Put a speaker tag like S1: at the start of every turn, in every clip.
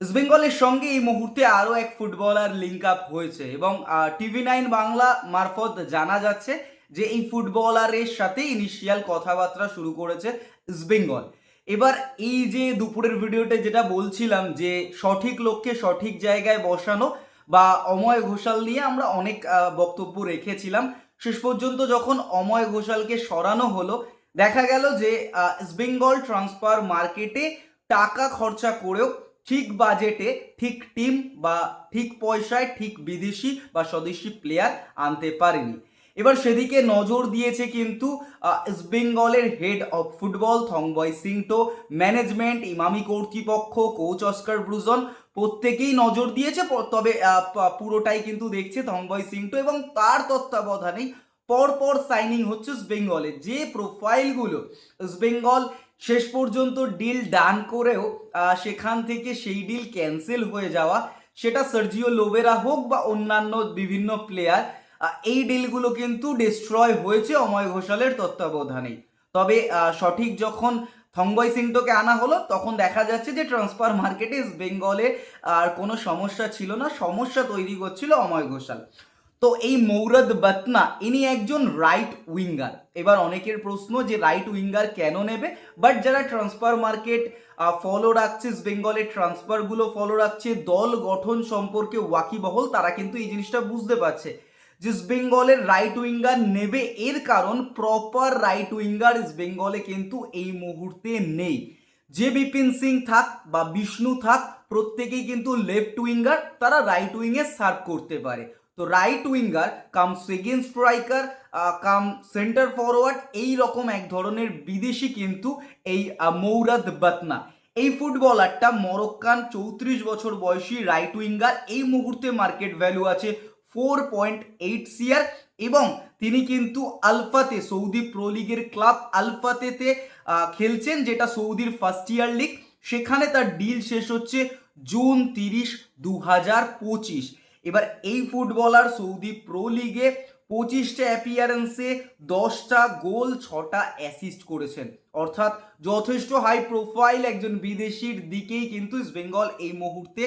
S1: ইস্টবেঙ্গলের সঙ্গে এই মুহূর্তে আরও এক ফুটবলার লিঙ্ক আপ হয়েছে এবং টিভি নাইন বাংলা মারফত জানা যাচ্ছে যে এই ফুটবলারের সাথে ইনিশিয়াল কথাবার্তা শুরু করেছে ইস্টবেঙ্গল। এবার এই যে দুপুরের ভিডিওতে যেটা বলছিলাম যে সঠিক লোককে সঠিক জায়গায় বসানো বা অময় ঘোষাল নিয়ে আমরা অনেক বক্তব্য রেখেছিলাম। শেষ পর্যন্ত যখন অময় ঘোষালকে সরানো হলো, দেখা গেল যে ইস্টবেঙ্গল ট্রান্সফার মার্কেটে টাকা খরচা করেও ঠিক বাজেটে ঠিক টিম বা ঠিক পয়সায় ঠিক বিদেশি বা স্বদেশি প্লেয়ার আনতে পারেনি। এবার সেদিকে নজর দিয়েছে কিন্তু আহ, ইস্টবেঙ্গলের head of football Thangboi Singto management Emami কর্তৃপক্ষ কোচ অস্কার ব্রুজন প্রত্যেকেই নজর দিয়েছে তবে পুরোটাই কিন্তু দেখছে থংবয় সিংটো এবং তার তত্ত্বাবধানেই পরপর সাইনিং হচ্ছে ইস্টবেঙ্গলের যে প্রোফাইলগুলো ইস্টবেঙ্গল শেষ পর্যন্ত ডিল ডান করেও সেখান থেকে সেই ডিল ক্যান্সেল হয়ে যাওয়া, সেটা সার্জিও লোবেরা হোক বা অন্যান্য বিভিন্ন প্লেয়ার এই ডিলগুলো কিন্তু ডিস্ট্রয় হয়েছে অময় ঘোষালের তত্ত্বাবধানেই। তবে সঠিক যখন থংবয় সিংটোকে আনা হলো, তখন দেখা যাচ্ছে যে ট্রান্সফার মার্কেটে বেঙ্গলে আর কোনো সমস্যা ছিল না, সমস্যা তৈরি করছিল অময় ঘোষাল। তো এই মৌরদ বাতনা, ইনি একজন রাইট উইঙ্গার এবার অনেকের প্রশ্ন যে রাইট উইঙ্গার কেন নেবে? বাট যারা ট্রান্সফার মার্কেট ফলো রাখছে বেঙ্গলের ট্রান্সফারগুলো ফলো রাখছে, দল গঠন সম্পর্কে ওয়াকিবহল, তারা কিন্তু এই জিনিসটা বুঝতে পারছে। যে বেঙ্গলের রাইট উইঙ্গার নেবে এর কারণ প্রপার রাইট উইঙ্গার বেঙ্গলে কিন্তু এই মুহূর্তে নেই। যে বিপিন সিং থাক বা বিষ্ণু থাক, প্রত্যেকেই কিন্তু লেফট উইঙ্গার তারা রাইট উইংয়ে সার্ভ করতে পারে। তো right winger cum second striker cum centre forward এই রকম এক ধরনের বিদেশি কিন্তু এই মৌরাদ বাতনা। এই ফুটবলারটা মরক্কান চৌত্রিশ বছর বয়সী রাইট উইঙ্গার এই মুহূর্তে মার্কেট ভ্যালু আছে ফোর পয়েন্ট এইট সিয়ার এবং তিনি কিন্তু আলফাতে, সৌদি প্রো লিগের ক্লাব আলফাতেতে খেলছেন, যেটা সৌদির ফার্স্ট ইয়ার লিগ সেখানে তার ডিল শেষ হচ্ছে জুন তিরিশ দু হাজার পঁচিশ। এবার এই ফুটবলার সৌদি প্রো লিগে পঁচিশটা অ্যাপিয়ারেন্সে দশটা গোল, ছটা অ্যাসিস্ট করেছেন। অর্থাৎ যথেষ্ট হাই প্রোফাইল একজন বিদেশির দিকেই কিন্তু ইস্ট বেঙ্গল এই মুহূর্তে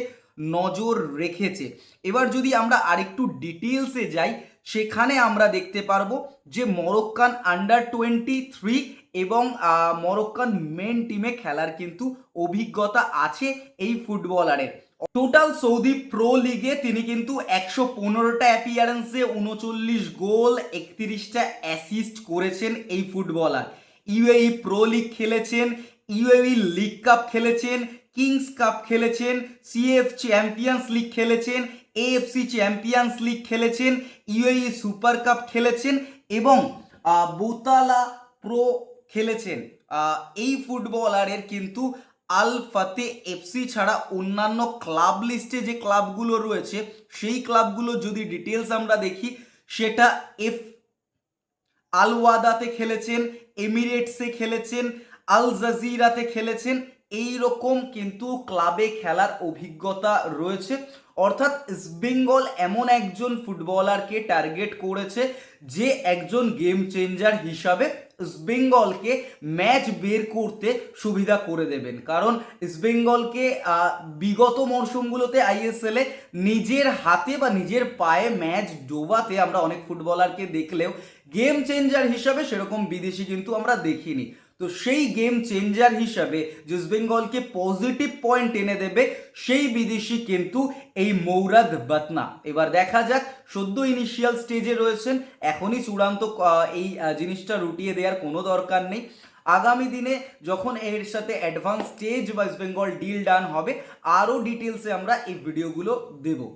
S1: নজর রেখেছে। এবার যদি আমরা আরেকটু ডিটেলসে যাই, সেখানে আমরা দেখতে পারব যে মরক্কান আন্ডার টোয়েন্টি থ্রি এবং মরক্কান মেন টিমে খেলার কিন্তু অভিজ্ঞতা আছে এই ফুটবলারের। টোটাল সৌদি প্রো লিগে তিনি কিন্তু একশো পনেরোটা অ্যাপিয়ারেন্সে উনচল্লিশ গোল, একত্রিশটা অ্যাসিস্ট করেছেন এই ফুটবলার ইউএই প্রো লিগ খেলেছেন ইউএই লিগ কাপ খেলেছেন কিংস কাপ খেলেছেন সিএফ চ্যাম্পিয়ন্স লিগ খেলেছেন এএফসি চ্যাম্পিয়ন্স লিগ খেলেছেন ইউএই সুপার কাপ খেলেছেন এবং বোতালা প্রো খেলেছেন। এই ফুটবলারের কিন্তু আল ফাতে এফসি ছাড়া অন্যান্য ক্লাব লিস্টে যে ক্লাবগুলো রয়েছে, সেই ক্লাবগুলো যদি ডিটেলস আমরা দেখি, সেটা এফ আলওয়াদাতে খেলেছেন, এমিরেটসে খেলেছেন, আল জাজিরাতে খেলেছেন, এই রকম কিন্তু ক্লাবে খেলার অভিজ্ঞতা রয়েছে। অর্থাৎ ইস্টবেঙ্গল এমন একজন ফুটবলারকে টার্গেট করেছে যে একজন গেম চেঞ্জার হিসাবে ইস্টবেঙ্গলকে ম্যাচ বের করতে সুবিধা করে দেবেন। কারণ ইস্টবেঙ্গলকে বিগত মরশুমগুলোতে আইএসএলে নিজের হাতে বা নিজের পায়ে ম্যাচ ডোবাতে আমরা অনেক ফুটবলারকে দেখলেও গেম চেঞ্জার হিসাবে সেরকম বিদেশি কিন্তু আমরা দেখিনি। তো সেই গেম চেঞ্জার হিসাবে যে বেঙ্গলকে পজিটিভ পয়েন্ট এনে দেবে সেই বিদেশি কিন্তু এই মৌরাদ বাতনা। এবার দেখা যাক সদ্য ইনিশিয়াল স্টেজে রয়েছেন, এখনই চূড়ান্ত এই জিনিসটা রুটিয়ে দেওয়ার কোনো দরকার নেই। আগামী দিনে যখন এর সাথে অ্যাডভান্স স্টেজ বা বেঙ্গল ডিল ডান হবে, আরও ডিটেলসে আমরা এই ভিডিওগুলো দেবো।